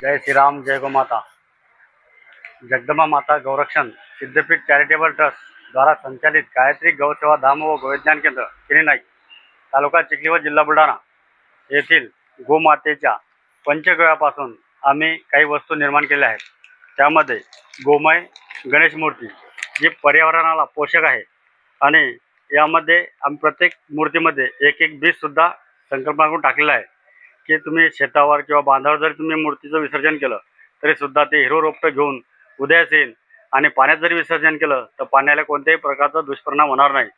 जय श्रीराम जय गो माता. जगदमा माता गौरक्षण सिद्धपीठ charitable trust द्वारा संचालित गायत्री गौसेवा धाम व गोविज्ञान केंद्र श्री नाईक तालुका चिखली व जिल्हा बुलढाणा येथील गोमातेच्या पंचगव्यापासून आम्ही काही वस्तू निर्माण केल्या आहेत. त्यामध्ये गोमय गणेश मूर्ती जी पर्यावरणाला पोषक आहे आणि यामध्ये आम्ही प्रत्येक मूर्तीमध्ये एक एक बीजसुद्धा संकल्पना करून टाकलेलं आहे. की तुम्ही शेतावर किंवा बांधावर जरी तुम्ही मूर्तीचं विसर्जन केलं तरी सुद्धा ते हिरो रोपटं घेऊन उदयास येईल आणि पाण्यात जरी विसर्जन केलं तर पाण्याला कोणत्याही प्रकारचा दुष्परिणाम होणार नाही.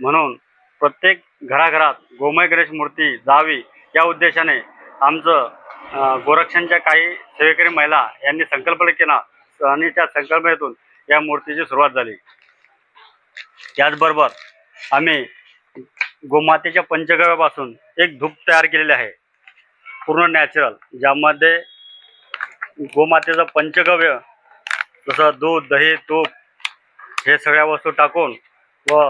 म्हणून प्रत्येक घराघरात गोमय गणेश मूर्ती जावी या उद्देशाने आमचं गोरक्षणच्या काही सेवेकरी महिला यांनी संकल्पना केला आणि त्या संकल्पनेतून या मूर्तीची सुरुवात झाली. त्याचबरोबर आम्ही गोमातेच्या पंचगव्यापासून एक धूप तयार केलेले आहे. पूर्ण नॅचरल ज्यामध्ये गोमातेचं पंचगव्य जसं दूध दही तूप हे सगळ्या वस्तू टाकून व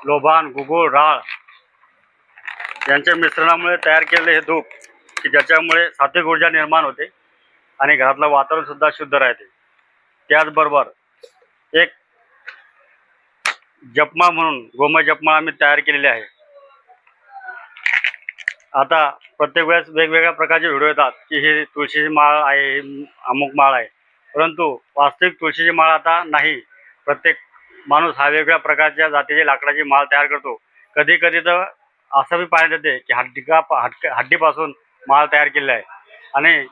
लोभान गुगुळ राळ यांच्या मिश्रणामुळे तयार केलेले हे धूप की ज्याच्यामुळे सात्विक ऊर्जा निर्माण होते आणि घरातलं वातावरणसुद्धा शुद्ध राहते. त्याचबरोबर एक जपमा म्हणून गोमय जपमा आम्ही तयार केलेले आहे. आता प्रत्येक वेळेस वेगवेगळ्या प्रकारचे व्हिडिओ येतात की हे तुळशीची माळ आहे ही अमुक माळ आहे. परंतु वास्तविक तुळशीची माळ आता नाही. प्रत्येक माणूस हा वेगवेगळ्या प्रकारच्या जातीची लाकडाची माळ तयार करतो. कधी कधी तर असं बी पाहण्यात येते की हड्डिका हड्डी हड्डीपासून माळ तयार केलेला आहे. आणि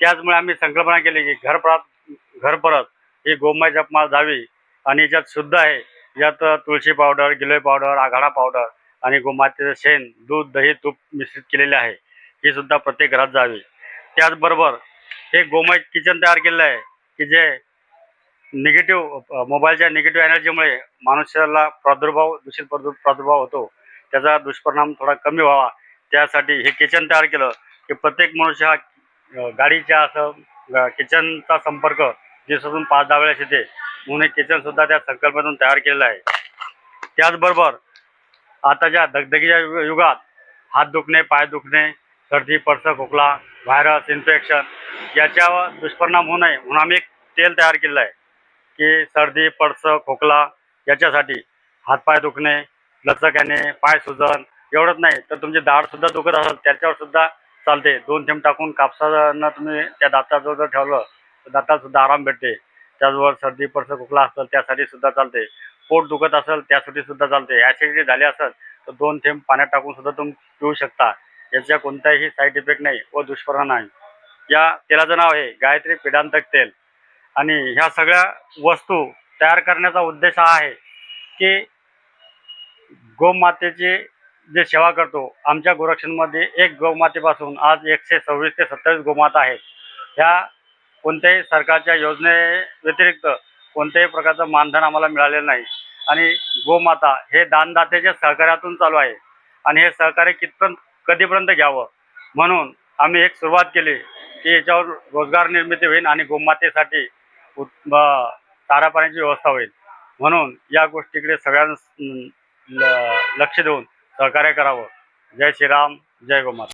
त्याचमुळे आम्ही संकल्पना केली की घर परत घर परत ही गोमय जपमाळ जावी आणि याच्यात शुद्ध आहे. यात तुळशी पावडर गिलोय पावडर आघाडा पावडर आणि गोमातेचं शेण दूध दही तूप मिश्रित केलेले आहे. ही सुद्धा प्रत्येक घरात जावी. त्याचबरोबर हे गोमय किचन तयार केलेलं आहे की जे निगेटिव्ह मोबाईलच्या निगेटिव्ह एनर्जीमुळे मनुष्याला प्रादुर्भाव दूषित प्रादुर प्रादुर्भाव होतो. त्याचा दुष्परिणाम थोडा कमी व्हावा. त्यासाठी हे किचन तयार केलं की प्रत्येक मनुष्य हा गाडीच्या असं किचनचा संपर्क दिवसातून पाच दहा वेळेस येते. म्हणून हे किचनसुद्धा त्या संकल्पनेतून तयार केलेलं आहे. त्याचबरोबर आताच्या धगधगीच्या युगात हात दुखणे पाय दुखणे सर्दी पडस खोकला व्हायरस इन्फेक्शन याच्यावर दुष्परिणाम होऊ नये म्हणून आम्ही एक तेल तयार केलेलं आहे की सर्दी पडस खोकला याच्यासाठी हातपाय दुखणे लचक येणे पाय सुजन एवढंच नाही तर तुमची दाढसुद्धा दुखत असेल त्याच्यावर सुद्धा चालते. दोन थेंब टाकून कापसानं तुम्ही त्या दाताजवळ जर ठेवलं तर दाताला सुद्धा आराम भेटते. त्याचबरोबर सर्दी पडसं खोकला असेल त्यासाठी सुद्धा चालते पोट दुखत असेल त्यासाठी सुद्धा चालते ॲसिडिटी झाली असेल तर दोन थेंब पाण्यात टाकून सुद्धा तुम्ही पिऊ शकता. याचा कोणताही साईड इफेक्ट नाही व दुष्परिणाम नाही. या तेलाचं नाव आहे गायत्री पिडांतक तेल. आणि ह्या सगळ्या वस्तू तयार करण्याचा उद्देश हा आहे की गोमातेची जे सेवा करतो आमच्या गोरक्षणमध्ये एक गोमातेपासून आज एकशे सव्वीस ते सत्तावीस गोमाता आहेत. ह्या कोणत्याही सरकारच्या योजने व्यतिरिक्त कोणत्याही प्रकारचं मानधन आम्हाला मिळालेलं नाही. आणि गोमाता हे दानदात्याच्या सहकार्यातून चालू आहे. आणि हे सहकार्य कितपर्यंत कधीपर्यंत घ्यावं? म्हणून आम्ही एक सुरुवात केली की याच्यावर रोजगार निर्मिती होईल आणि गोमातेसाठी उत चारा पाण्याची व्यवस्था होईल. म्हणून या गोष्टीकडे सगळ्यांना ल- लक्ष देऊन सहकार्य करावं. जय श्रीराम जय गोमाता.